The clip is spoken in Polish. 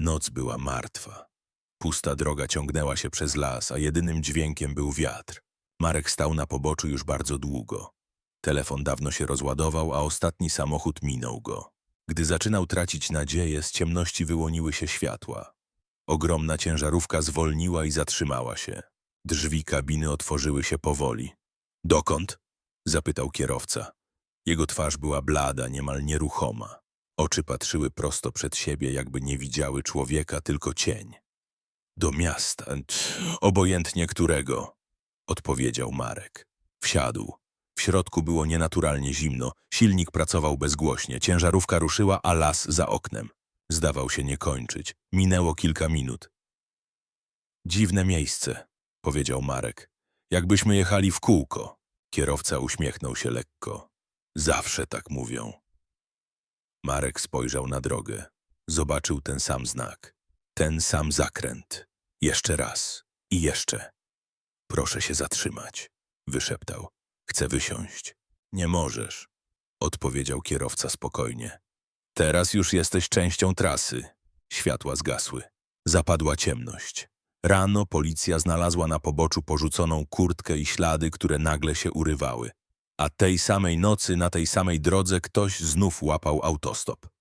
Noc była martwa. Pusta droga ciągnęła się przez las, a jedynym dźwiękiem był wiatr. Marek stał na poboczu już bardzo długo. Telefon dawno się rozładował, a ostatni samochód minął go. Gdy zaczynał tracić nadzieję, z ciemności wyłoniły się światła. Ogromna ciężarówka zwolniła i zatrzymała się. Drzwi kabiny otworzyły się powoli. Dokąd? zapytał kierowca. Jego twarz była blada, niemal nieruchoma. Oczy patrzyły prosto przed siebie, jakby nie widziały człowieka, tylko cień. Do miasta, obojętnie którego, odpowiedział Marek. Wsiadł. W środku było nienaturalnie zimno, silnik pracował bezgłośnie, ciężarówka ruszyła, a las za oknem. Zdawał się nie kończyć. Minęło kilka minut. Dziwne miejsce, powiedział Marek. Jakbyśmy jechali w kółko. Kierowca uśmiechnął się lekko. Zawsze tak mówią. Marek spojrzał na drogę. Zobaczył ten sam znak. Ten sam zakręt. Jeszcze raz. I jeszcze. Proszę się zatrzymać, wyszeptał. Chcę wysiąść. Nie możesz, odpowiedział kierowca spokojnie. Teraz już jesteś częścią trasy. Światła zgasły. Zapadła ciemność. Rano policja znalazła na poboczu porzuconą kurtkę i ślady, które nagle się urywały. A tej samej nocy na tej samej drodze ktoś znów łapał autostop.